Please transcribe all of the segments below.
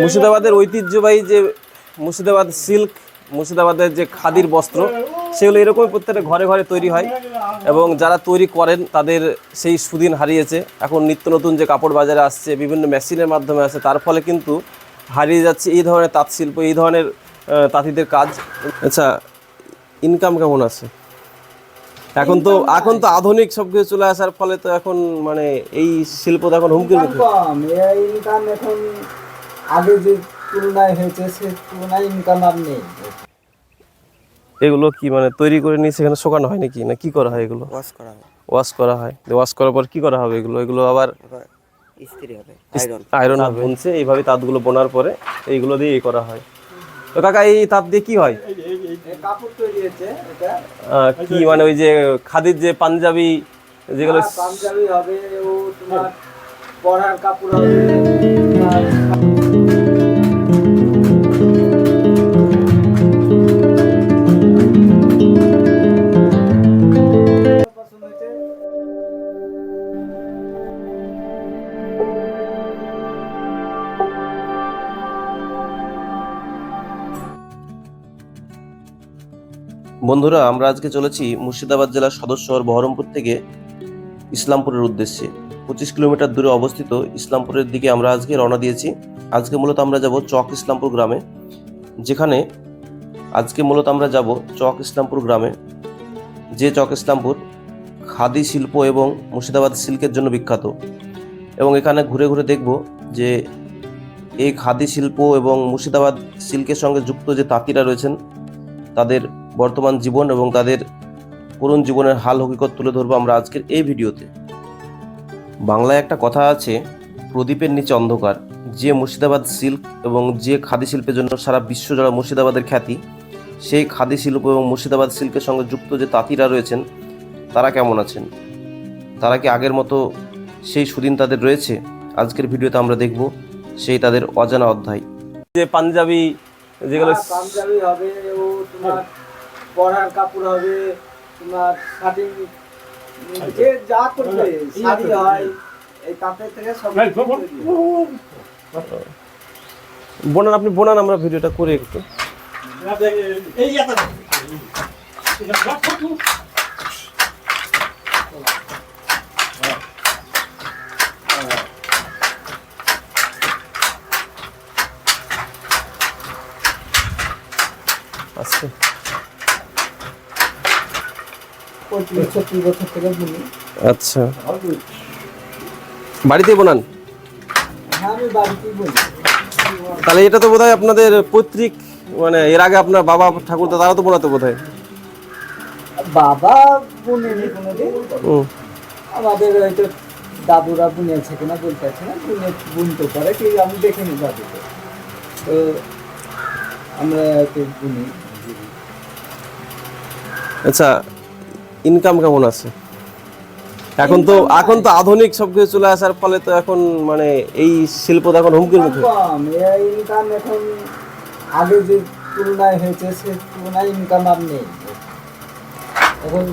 মুর্শিদাবাদের ঐতিহ্যবাহী যে মুর্শিদাবাদ সিল্ক মুর্শিদাবাদের যে খাদির বস্ত্র সেগুলো এরকমই প্রত্যেকটা ঘরে ঘরে তৈরি হয়। এবং যারা তৈরি করেন তাদের সেই সুদিন হারিয়েছে। এখন নিত্য নতুন যে কাপড় বাজারে আসছে বিভিন্ন মেশিনের মাধ্যমে আসছে তার ফলে কিন্তু হারিয়ে যাচ্ছে এই ধরনের তাঁত শিল্প এই ধরনের তাঁতিদের কাজ। আচ্ছা ইনকাম কেমন আছে? এখন তো এখন তো আধুনিক সব কিছু চলে আসার ফলে তো এখন মানে এই শিল্প তো এখন হুমকির মুখে। ইনকাম এখন আগে যে তুলনায় হয়েছে সে তুলনায় ইনকাম আর নেই। এগুলো কি মানে তৈরি করে নিয়ে সেখানে শোকানো হয় নাকি? না কি করা হয় এগুলো? ওয়াশ করা হয়। ওয়াশ করা হয়। ওয়াশ করার পর কি করা হবে এগুলো? এগুলো আবার ইস্ত্রি হবে আয়রন বুনছে। এইভাবে তাঁতগুলো বোনার পরে এইগুলো দিয়ে করা হয়। তো কাকা এই তাঁত দিয়ে কি হয়? কাপড় তৈরি হয়েছে এটা। কি মানে ওই যে খাদির যে পাঞ্জাবি যেগুলো পাঞ্জাবি হবে ও তোমার পরার কাপড় হবে বন্ধুরা, আমরা আজকে চলেছি মুর্শিদাবাদ জেলার সদর শহর বহরমপুর থেকে ইসলামপুরের উদ্দেশ্যে। পঁচিশ কিলোমিটার দূরে অবস্থিত ইসলামপুরের দিকে আমরা আজকে রওনা দিয়েছি। আজকে মূলত আমরা যাব চক ইসলামপুর গ্রামে, যেখানে আজকে মূলত আমরা যাব চক ইসলামপুর গ্রামে। যে চক ইসলামপুর খাদি শিল্প এবং মুর্শিদাবাদ সিল্কের জন্য বিখ্যাত। এবং এখানে ঘুরে ঘুরে দেখব যে এই খাদি শিল্প এবং মুর্শিদাবাদ সিল্কের সঙ্গে যুক্ত যে তাঁতিরা রয়েছেন, তাদের বর্তমান জীবন এবং তাদের করুণ জীবনের হাল হকিকত তুলে ধরবো আমরা আজকের এই ভিডিওতে। বাংলায় একটা কথা আছে প্রদীপের নিচে অন্ধকার। যে মুর্শিদাবাদ সিল্ক এবং যে খাদি শিল্পের জন্য সারা বিশ্ব জুড়ে মুর্শিদাবাদের খ্যাতি সেই খাদি শিল্প এবং মুর্শিদাবাদ সিল্কের সঙ্গে যুক্ত যে তাঁতিরা রয়েছেন তারা কেমন আছেন? তারা কি আগের মতো সেই সুদিন তাদের রয়েছে? আজকের ভিডিওতে আমরা দেখব সেই তাদের অজানা অধ্যায়। যে পাঞ্জাবি যেগুলো পাঞ্জাবি হবে ও তোমার পরার কাপড় হবে তোমার শাড়ি যে যা করবে শাড়ি হয় এই তাঁতের থেকে সব হয়। বোনান আপনি বোনান আমরা ভিডিওটা করে একটু আচ্ছা পঁয়ত্রিশ ছত্রিশ বছর থেকে বুনি। আচ্ছা। বাড়িতে বোনান? হ্যাঁ আমি বাড়িতেই বলি। তাহলে এটা তো বোধহয় আপনাদের পৈতৃক মানে এর আগে আপনার বাবা ঠাকুর তারা তো বোনাতো বোধহয়? বাবা বুনেনি কোনোদিন। আমাদের হয়তো দাদুরা বুনেছে কিনা বলতে পারছি না। বুনে বুনতে পারে কি আমি দেখিনি দাদুকে। তো আমরা বুনি। আচ্ছা ইনকাম কেমন আছে? এখন তো এখন তো আধুনিক সব কিছু চলে আসার ফলে তো এখন মানে এই শিল্প তো এখন হুমকির মুখে। ইনকাম এখন আগে যে তুলনায় হয়েছে সে তুলনায় ইনকাম আর নেই। এখন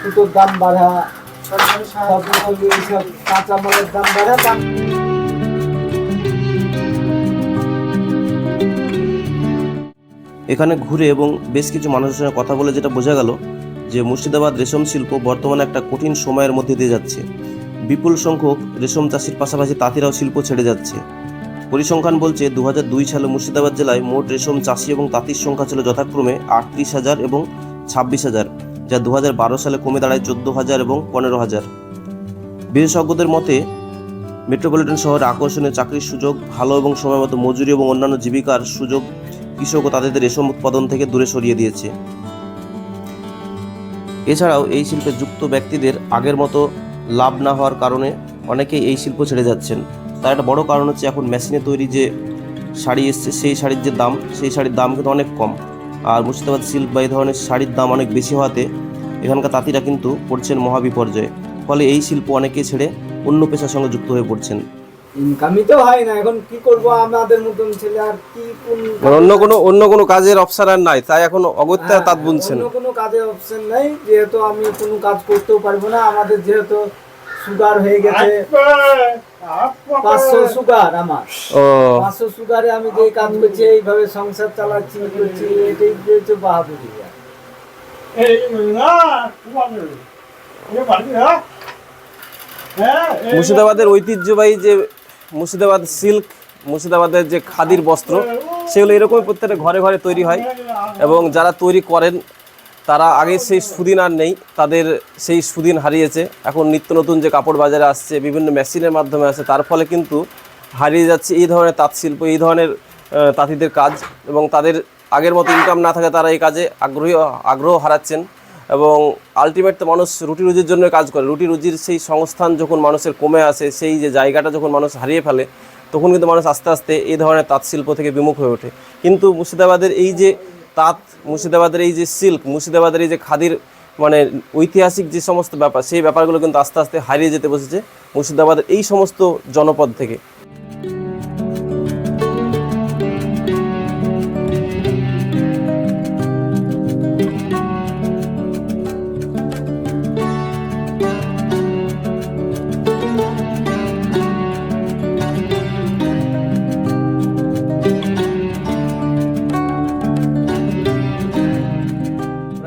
সুতোর দাম বাড়া কাঁচামালের দাম বাড়া দাম এখানে ঘুরে এবং বেশ কিছু মানুষের সঙ্গে কথা বলে যেটা বোঝা গেল যে মুর্শিদাবাদ রেশম শিল্প বর্তমানে একটা কঠিন সময়ের মধ্যে দিয়ে যাচ্ছে। বিপুল সংখ্যক রেশম চাষির পাশাপাশি তাঁতিরাও শিল্প ছেড়ে যাচ্ছে। পরিসংখ্যান বলছে দু দুই সালে মুর্শিদাবাদ জেলায় মোট রেশম চাষি এবং তাঁতির সংখ্যা ছিল যথাক্রমে আটত্রিশ হাজার এবং ছাব্বিশ হাজার, যা দু হাজার বারো সালে কমে দাঁড়ায় চোদ্দ হাজার এবং পনেরো হাজার। বিশেষজ্ঞদের মতে, মেট্রোপলিটন শহরে আকর্ষণীয় চাকরির সুযোগ, ভালো এবং সময়মতো মজুরি এবং অন্যান্য জীবিকার সুযোগ কৃষক ও তাদের রেশম উৎপাদন থেকে দূরে সরিয়ে দিয়েছে। এছাড়াও এই শিল্পে যুক্ত ব্যক্তিদের আগের মতো লাভ না হওয়ার কারণে অনেকেই এই শিল্প ছেড়ে যাচ্ছেন। তার একটা বড় কারণ হচ্ছে এখন মেশিনে তৈরি যে শাড়ি এসছে, সেই শাড়ির যে দাম, সেই শাড়ির দাম কিন্তু অনেক কম। আর মুর্শিদাবাদ সিল্ক বা এই ধরনের শাড়ির দাম অনেক বেশি হওয়াতে এখানকার তাঁতিরা কিন্তু পড়ছেন মহাবিপর্যয়ে। ফলে এই শিল্প অনেকে ছেড়ে অন্য পেশার সঙ্গে যুক্ত হয়ে পড়ছেন। ইনকামই তো হয় না এখন কি করব আমাদের মতন ছেলে আর কি কোন মানে অন্য কোনো অন্য কোনো কাজের অপশন আর নাই তাই এখন অগত্যা হ্যাঁ, তাঁত বুনছেন। অন্য কোনো কাজের অপশন নাই যেহেতু আমি কোনো কাজ করতেও পারব না আমাদের যেহেতু সুগার হয়ে গেছে পাঁচশো সুগার আমার। ও। পাঁচশো সুগারে আমি যে কাজ করছি এইভাবে সংসার চালাচ্ছি করছি এটাই হচ্ছে বাহাদুরি মুর্শিদাবাদের ঐতিহ্যবাহী যে মুর্শিদাবাদ সিল্ক, মুর্শিদাবাদের যে খাদির বস্ত্র, সেগুলো এরকমই প্রত্যেকটা ঘরে ঘরে তৈরি হয়। এবং যারা তৈরি করেন, তারা আগে সেই সুদিন আর নেই, তাদের সেই সুদিন হারিয়েছে। এখন নিত্য নতুন যে কাপড় বাজারে আসছে, বিভিন্ন মেশিনের মাধ্যমে আসছে, তার ফলে কিন্তু হারিয়ে যাচ্ছে এই ধরনের তাঁত শিল্প, এই ধরনের তাঁতিদের কাজ। এবং তাদের আগের মতো ইনকাম না থাকে তারা এই কাজে আগ্রহী, আগ্রহ হারাচ্ছেন। এবং আলটিমেট তো মানুষ রুটি রুজির জন্য কাজ করে। রুটি রুজির সেই সংস্থান যখন মানুষের কমে আসে, সেই যে জায়গাটা যখন মানুষ হারিয়ে ফেলে, তখন কিন্তু মানুষ আস্তে আস্তে এই ধরনের তাঁত শিল্প থেকে বিমুখ হয়ে ওঠে। কিন্তু মুর্শিদাবাদের এই যে তাঁত, মুর্শিদাবাদের এই যে সিল্ক মুর্শিদাবাদের এই যে খাদির মানে ঐতিহাসিক যে সমস্ত ব্যাপার, সেই ব্যাপারগুলো কিন্তু আস্তে আস্তে হারিয়ে যেতে বসেছে মুর্শিদাবাদের এই সমস্ত জনপদ থেকে।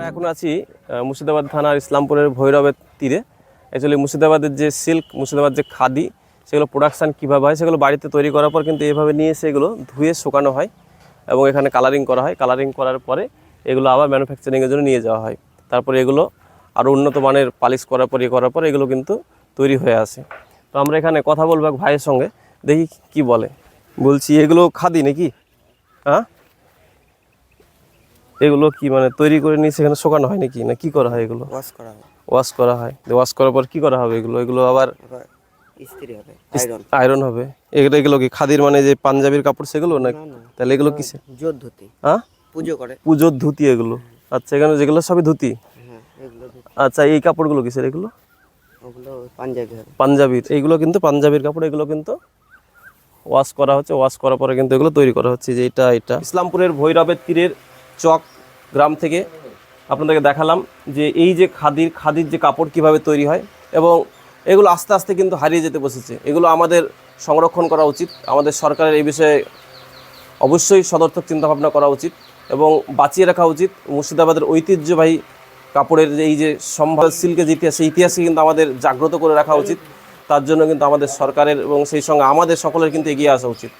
আমরা এখন আছি মুর্শিদাবাদ থানার ইসলামপুরের ভৈরবের তীরে। অ্যাকচুয়ালি মুর্শিদাবাদের যে সিল্ক, মুর্শিদাবাদ যে খাদি, সেগুলো প্রোডাকশান কীভাবে হয়, সেগুলো বাড়িতে তৈরি করার পর কিন্তু এভাবে নিয়ে এসে এগুলো ধুয়ে শুকানো হয় এবং এখানে কালারিং করা হয়। কালারিং করার পরে এগুলো আবার ম্যানুফ্যাকচারিংয়ের জন্য নিয়ে যাওয়া হয়। তারপরে এগুলো আরও উন্নত মানের পালিশ করার পর ইয়ে করার পর এগুলো কিন্তু তৈরি হয়ে আসে। তো আমরা এখানে কথা বলব এক ভাইয়ের সঙ্গে, দেখি কি বলে। বলছি, এগুলো খাদি নাকি? হ্যাঁ? এগুলো কি মানে তৈরি করে নিয়ে সেখানে শোকানো হয় নাকি? না কি করা হয় এগুলো? ওয়াশ করা হয়। ওয়াশ করা হয়। ওয়াশ করার পর কি করা হবে এগুলো? এগুলো আবার ইস্ত্রি হবে আয়রন। আয়রন হবে। এগুলো এগুলো কি খাদির মানে যে পাঞ্জাবির কাপড় সেগুলো না তাহলে এগুলো কিসে জোর ধুতি। হ্যাঁ? পুজো করে। পুজোর ধুতি এগুলো। আচ্ছা এখানে যেগুলো সবই ধুতি? হ্যাঁ আচ্ছা এই কাপড়গুলো কিসের এগুলো? পাঞ্জাবির। এইগুলো কিন্তু পাঞ্জাবির কাপড় এগুলো কিন্তু ওয়াশ করা হচ্ছে। ওয়াশ করার পরে কিন্তু এগুলো তৈরি করা হচ্ছে যে এটা এটা। ইসলামপুরের ভৈরবের তীরের চক গ্রাম থেকে আপনাদেরকে দেখালাম যে এই যে খাদির খাদির যে কাপড় কীভাবে তৈরি হয় এবং এগুলো আস্তে আস্তে কিন্তু হারিয়ে যেতে বসেছে। এগুলো আমাদের সংরক্ষণ করা উচিত। আমাদের সরকারের এই বিষয়ে অবশ্যই সদর্থক চিন্তাভাবনা করা উচিত এবং বাঁচিয়ে রাখা উচিত। মুর্শিদাবাদের ঐতিহ্যবাহী কাপড়ের যে এই যে সম্ভার সিল্কের যে ইতিহাস, সেই ইতিহাসকে কিন্তু আমাদের জাগ্রত করে রাখা উচিত। তার জন্য কিন্তু আমাদের সরকারের এবং সেই সঙ্গে আমাদের সকলের কিন্তু এগিয়ে আসা উচিত।